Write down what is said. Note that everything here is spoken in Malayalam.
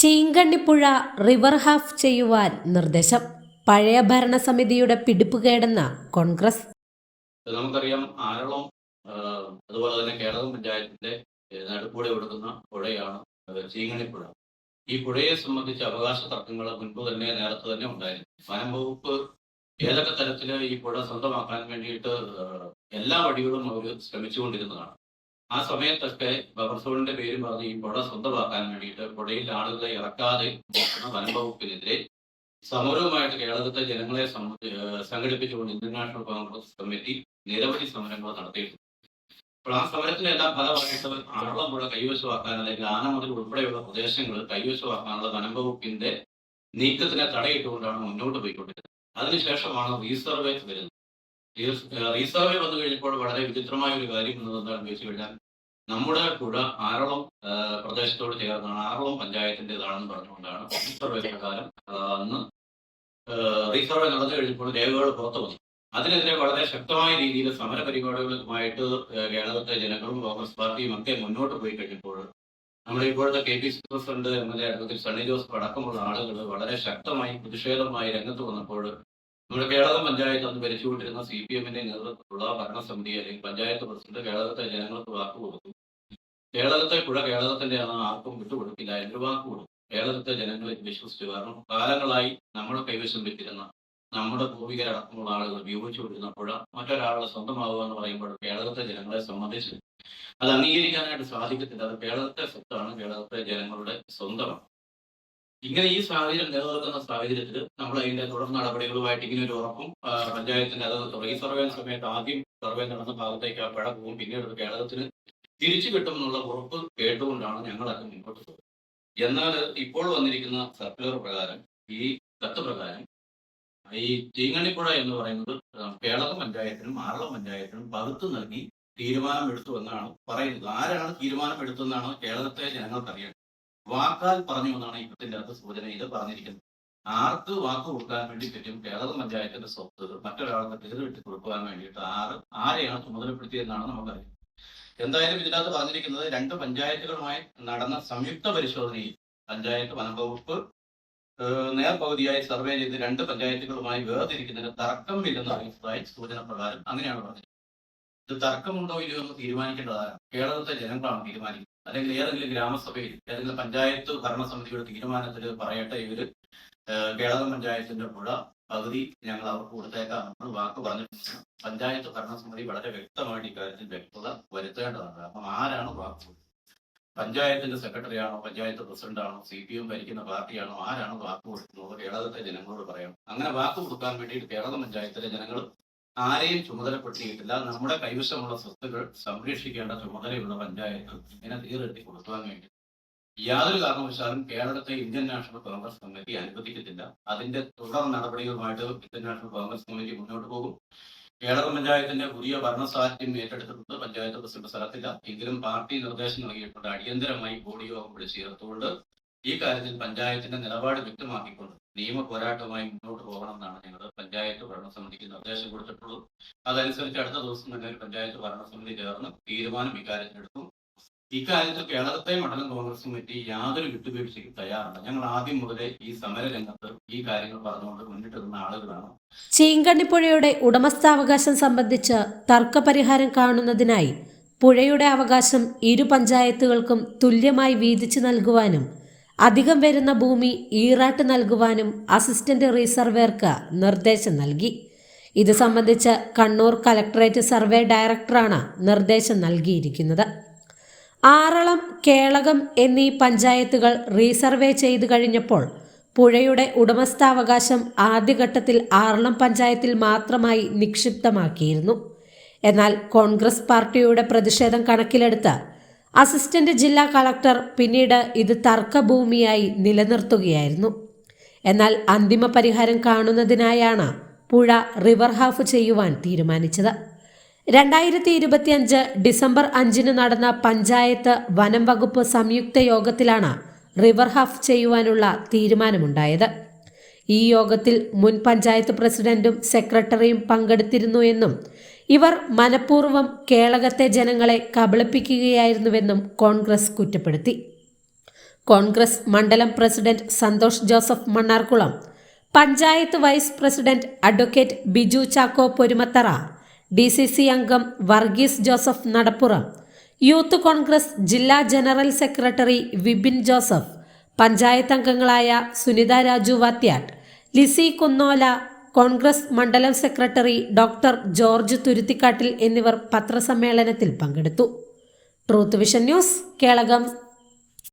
ചീങ്കണ്ണിപ്പുഴ റിവർ ഹാഫ് ചെയ്യുവാൻ നിർദ്ദേശം. പഴയ ഭരണസമിതിയുടെ പിടിപ്പുകേടെന്ന കോൺഗ്രസ്. നമുക്കറിയാം ആരളം അതുപോലെ തന്നെ കേരളം പഞ്ചായത്തിന്റെ നടുപ്പൂടെ നടുക്കൂടെ ഒഴുകുന്ന പുഴയാണ് ചീങ്ങണിപ്പുഴ ഈ പുഴയെ സംബന്ധിച്ച അവകാശ തർക്കങ്ങൾ മുൻപ് തന്നെ നേരത്തെ തന്നെ ഉണ്ടായിരുന്നു. വനം വകുപ്പ് ഏതൊക്കെ തരത്തിൽ ഈ പുഴ സ്വന്തമാക്കാൻ വേണ്ടിയിട്ട് എല്ലാ വഴികളും അവർ ശ്രമിച്ചുകൊണ്ടിരുന്നതാണ്. ആ സമയത്തൊക്കെ ബഫർ പേര് പറഞ്ഞ് ഈ പുഴ സ്വന്തമാക്കാൻ വേണ്ടിയിട്ട് പുഴയിൽ ആളുകളെ ഇറക്കാതെ വനംവകുപ്പിനെതിരെ വനം വകുപ്പിനെതിരെ സമരവുമായിട്ട് കേരളത്തിലെ ജനങ്ങളെ സംഘടിപ്പിച്ചുകൊണ്ട് ഇന്ത്യൻ നാഷണൽ കോൺഗ്രസ് കമ്മിറ്റി നിരവധി സമരങ്ങൾ നടത്തിയിട്ടുണ്ട്. അപ്പോൾ ആ സമരത്തിനെല്ലാം ഫലമായിട്ട് ആറളം പുഴ കൈവശമാക്കാൻ അല്ലെങ്കിൽ ആനമുതൽ ഉൾപ്പെടെയുള്ള പ്രദേശങ്ങൾ കൈവശമാക്കാനുള്ള വനം വകുപ്പിന്റെ നീക്കത്തിനെ തടയിട്ടുകൊണ്ടാണ് മുന്നോട്ട് പോയിക്കൊണ്ടിരുന്നത്. അതിനുശേഷമാണ് റീസർവേ വരുന്നത്. റീസർവേ വന്നു കഴിഞ്ഞപ്പോൾ വളരെ വിചിത്രമായ ഒരു കാര്യം എന്നതെന്താണെന്ന് ചോദിച്ചു കഴിഞ്ഞാൽ നമ്മുടെ പുഴ ആറളം പ്രദേശത്തോട് ചേർന്നാണ് ആറളം പഞ്ചായത്തിന്റെതാണെന്ന് പറഞ്ഞുകൊണ്ടാണ് റീസർവേ പ്രകാരം അന്ന് റീസർവേ നടന്നു കഴിഞ്ഞപ്പോൾ രേഖകൾ പുറത്തു വന്നു. അതിനെതിരെ വളരെ ശക്തമായ രീതിയിൽ സമര പരിപാടികളുമായിട്ട് കേരളത്തെ ജനങ്ങളും കോൺഗ്രസ് പാർട്ടിയും ഒക്കെ മുന്നോട്ട് പോയി കഴിഞ്ഞപ്പോൾ നമ്മുടെ ഇപ്പോഴത്തെ K P C president M L A advocate Sunny Joseph അടക്കമുള്ള ആളുകൾ വളരെ ശക്തമായി പ്രതിഷേധമായി രംഗത്ത് വന്നപ്പോൾ നമ്മുടെ കേരളം പഞ്ചായത്ത് അന്ന് ഭരിച്ചുകൊണ്ടിരുന്ന സി പി എമ്മിന്റെ നേതൃത്വത്തിലുള്ള ഭരണസമിതി അല്ലെങ്കിൽ പഞ്ചായത്ത് പ്രസിഡന്റ് കേരളത്തെ ജനങ്ങൾക്ക് വാക്ക് കൊടുത്തു. കേരളത്തെ പുഴ കേരളത്തിന്റെയാണ് ആർക്കും വിട്ടുകൊടുക്കില്ല എന്നൊരു വാക്ക് കൊടുത്തു. കേരളത്തെ ജനങ്ങളെ വിശ്വസിച്ചു. കാരണം കാലങ്ങളായി നമ്മുടെ കൈവശം വെച്ചിരുന്ന നമ്മുടെ പൂർവികരടക്കമുള്ള ആളുകൾ ഉപയോഗിച്ചുകൊണ്ടിരുന്ന പുഴ മറ്റൊരാളുടെ സ്വന്തമാവുക എന്ന് പറയുമ്പോൾ കേരളത്തെ ജനങ്ങളെ സംബന്ധിച്ച് അത് അംഗീകരിക്കാനായിട്ട് സാധിക്കത്തില്ല. അത് കേരളത്തെ സ്വത്താണ് കേരളത്തെ ജനങ്ങളുടെ സ്വന്തമാണ്. ഇങ്ങനെ ഈ സാഹചര്യം നിലനിൽക്കുന്ന സാഹചര്യത്തിൽ നമ്മൾ അതിന്റെ തുടർ നടപടികളുമായിട്ട് ഇങ്ങനെ ഒരു ഉറപ്പും പഞ്ചായത്തിന്റെ അത് റീസർവേ സമയത്ത് ആദ്യം സർവേ നടന്ന ഭാഗത്തേക്ക് ആ പിഴ പോകും പിന്നീട് കേരളത്തിന് തിരിച്ചു കിട്ടുമെന്നുള്ള ഉറപ്പ് കേട്ടുകൊണ്ടാണ് ഞങ്ങളൊക്കെ മുൻപോട്ട് പോകുന്നത്. എന്നാൽ ഇപ്പോൾ വന്നിരിക്കുന്ന സർക്കുലർ പ്രകാരം ഈ കത്ത് പ്രകാരം ഈ ചീങ്ങണിപ്പുഴ എന്ന് പറയുന്നത് കേളക പഞ്ചായത്തിനും ആറളം പഞ്ചായത്തിനും പകുത്തു നൽകി തീരുമാനമെടുത്തു എന്നാണ് പറയുന്നത്. ആരാണ് തീരുമാനമെടുത്തെന്നാണ് കേരളത്തെ ജനങ്ങൾക്ക് അറിയേണ്ടത് വാക്കാൽ പറഞ്ഞു എന്നാണ് ഈ കത്തിന്റെ സൂചന. സൂചനയിൽ പറഞ്ഞിരിക്കുന്നത് ആർക്ക് വാക്ക് കൊടുക്കാൻ വേണ്ടി പറ്റും? കേരള പഞ്ചായത്തിന്റെ സ്വത്ത് മറ്റൊരാൾക്ക് പേര് വിട്ട് കൊടുക്കാൻ വേണ്ടിയിട്ട് ആറ് ആരെയാണ് ചുമതലപ്പെടുത്തിയെന്നാണ് നമുക്കറിയാം. എന്തായാലും ഇതിനകത്ത് പറഞ്ഞിരിക്കുന്നത് രണ്ട് പഞ്ചായത്തുകളുമായി നടന്ന സംയുക്ത പരിശോധനയിൽ പഞ്ചായത്ത് വനംവകുപ്പ് നേർപകുതിയായി സർവേ ചെയ്ത് രണ്ട് പഞ്ചായത്തുകളുമായി വേർതിരിക്കുന്നതിന് തർക്കം ഇല്ലെന്ന് അറിയിച്ചതായി സൂചന പ്രകാരം അങ്ങനെയാണ് പറഞ്ഞത് ഇത് തർക്കമുണ്ടോ ഇല്ലയോ എന്ന് തീരുമാനിക്കേണ്ടതാണ്. കേരളത്തെ ജനങ്ങളാണ് തീരുമാനിക്കുന്നത്. അല്ലെങ്കിൽ ഏതെങ്കിലും ഗ്രാമസഭയിൽ ഏതെങ്കിലും പഞ്ചായത്ത് ഭരണസമിതിയുടെ തീരുമാനത്തിൽ പറയട്ടെ ഇവർ കേളകം പഞ്ചായത്തിന്റെ പുഴ പകുതി ഞങ്ങൾ അവർക്ക് കൊടുത്തേക്കാമെന്ന് വാക്ക് പറഞ്ഞു പഞ്ചായത്ത് ഭരണസമിതി വളരെ വ്യക്തമായിട്ട് ഇക്കാര്യത്തിൽ വ്യക്തത വരുത്തേണ്ടതാണ് കാരണം ആരാണ് വാക്ക് പഞ്ചായത്തിന്റെ സെക്രട്ടറി ആണോ പഞ്ചായത്ത് പ്രസിഡന്റ് ആണോ സി പി എം ഭരിക്കുന്ന പാർട്ടിയാണോ ആരാണ് വാക്ക് കൊടുക്കുന്നത്? കേരളത്തിലെ ജനങ്ങളോട് പറയണം. അങ്ങനെ വാക്ക് കൊടുക്കാൻ വേണ്ടിയിട്ട് കേരള പഞ്ചായത്തിലെ ജനങ്ങൾ ആരെയും ചുമതലപ്പെടുത്തിയിട്ടില്ല. നമ്മുടെ കൈവശമുള്ള സ്വത്തുക്കൾ സംരക്ഷിക്കേണ്ട ചുമതലയുള്ള പഞ്ചായത്ത് ഇങ്ങനെ തീരെത്തി കൊടുക്കാൻ വേണ്ടി. യാതൊരു കാരണവശാലും കേരളത്തെ ഇന്ത്യൻ നാഷണൽ കോൺഗ്രസ് കമ്മിറ്റി അനുവദിക്കത്തില്ല അതിന്റെ തുടർ നടപടികളുമായിട്ട് ഇന്ത്യൻ നാഷണൽ കോൺഗ്രസ് കമ്മിറ്റി മുന്നോട്ട് പോകും. കേരള പഞ്ചായത്തിന്റെ പുതിയ ഭരണസാഹിത്യം ഏറ്റെടുത്തിട്ടുണ്ട്. പഞ്ചായത്ത് പ്രസിഡന്റ് സ്ഥലത്തില്ല. എങ്കിലും പാർട്ടി നിർദ്ദേശം നൽകിയിട്ടുണ്ട്. അടിയന്തരമായി ബോഡി യോഗം വിളിച്ചു ചേർത്തുകൊണ്ട് ഈ കാര്യത്തിൽ പഞ്ചായത്തിന്റെ നിലപാട് വ്യക്തമാക്കിക്കൊണ്ട് നിയമ പോരാട്ടമായി മുന്നോട്ട് പോകണമെന്നാണ് ഞങ്ങൾ പഞ്ചായത്ത് ഭരണസമിതിക്ക് നിർദ്ദേശം കൊടുത്തിട്ടുള്ളത് അതനുസരിച്ച് അടുത്ത ദിവസം തന്നെ പഞ്ചായത്ത് ഭരണസമിതി ചേർന്ന് തീരുമാനം ഇക്കാര്യത്തിലെടുത്തു ഇക്കാര്യത്തിൽ കേരളത്തെ മണ്ഡലം കോൺഗ്രസ് കമ്മിറ്റി യാതൊരു വിട്ടുവീഴ്ചയ്ക്കും തയ്യാറല്ല. ഞങ്ങൾ ആദ്യം മുതലേ ഈ സമര രംഗത്ത് ഈ കാര്യങ്ങൾ പറഞ്ഞുകൊണ്ട് മുന്നിട്ട് നിന്ന ആളുകളാണ്. ചീങ്കണ്ണിപ്പുഴയുടെ ഉടമസ്ഥാവകാശം സംബന്ധിച്ച് തർക്കപരിഹാരം കാണുന്നതിനായി പുഴയുടെ അവകാശം ഇരു പഞ്ചായത്തുകൾക്കും തുല്യമായി വീതിച്ചു നൽകുവാനും അധികം വരുന്ന ഭൂമി ഈറാട്ട് നൽകുവാനും അസിസ്റ്റന്റ് റീസർവേർക്ക് നിർദ്ദേശം നൽകി. ഇത് സംബന്ധിച്ച് കണ്ണൂർ കലക്ടറേറ്റ് സർവേ ഡയറക്ടറാണ് നിർദ്ദേശം നൽകിയിരിക്കുന്നത്. ആറളം കേളകം എന്നീ പഞ്ചായത്തുകൾ റീസർവേ ചെയ്തു കഴിഞ്ഞപ്പോൾ പുഴയുടെ ഉടമസ്ഥാവകാശം ആദ്യഘട്ടത്തിൽ ആറളം പഞ്ചായത്തിൽ മാത്രമായി നിക്ഷിപ്തമാക്കിയിരുന്നു. എന്നാൽ കോൺഗ്രസ് പാർട്ടിയുടെ പ്രതിഷേധം കണക്കിലെടുത്ത് അസിസ്റ്റന്റ് ജില്ലാ കളക്ടർ പിന്നീട് ഇത് തർക്കഭൂമിയായി നിലനിർത്തുകയായിരുന്നു. എന്നാൽ അന്തിമ പരിഹാരം കാണുന്നതിനായാണ് പുഴ റിവർ ഹാഫ് ചെയ്യുവാൻ തീരുമാനിച്ചത്. രണ്ടായിരത്തി ഇരുപത്തിയഞ്ച് ഡിസംബർ അഞ്ചിന് നടന്ന പഞ്ചായത്ത് വനം വകുപ്പ് സംയുക്ത യോഗത്തിലാണ് റിവർ ഹാഫ് ചെയ്യുവാനുള്ള തീരുമാനമുണ്ടായത്. ഈ യോഗത്തിൽ മുൻ പഞ്ചായത്ത് പ്രസിഡന്റും സെക്രട്ടറിയും പങ്കെടുത്തിരുന്നു എന്നും ഇവർ മനഃപൂർവം കേളകത്തെ ജനങ്ങളെ കബളിപ്പിക്കുകയായിരുന്നുവെന്നും കോൺഗ്രസ് കുറ്റപ്പെടുത്തി. കോൺഗ്രസ് മണ്ഡലം president Santhosh Joseph Mannarkulam panchayat vice president advocate Biju Chacko Porumathara D C C അംഗം വർഗീസ് ജോസഫ് നടപ്പുറം യൂത്ത് കോൺഗ്രസ് ജില്ലാ ജനറൽ സെക്രട്ടറി വിപിൻ ജോസഫ് പഞ്ചായത്ത് അംഗങ്ങളായ സുനിത രാജു വാത്യാട്ട് ലിസി കുന്നോല കോൺഗ്രസ് മണ്ഡലം സെക്രട്ടറി ഡോക്ടർ ജോർജ് തുരുത്തിക്കാട്ടിൽ എന്നിവർ പത്രസമ്മേളനത്തിൽ പങ്കെടുത്തു. Truth vision news Kelakam.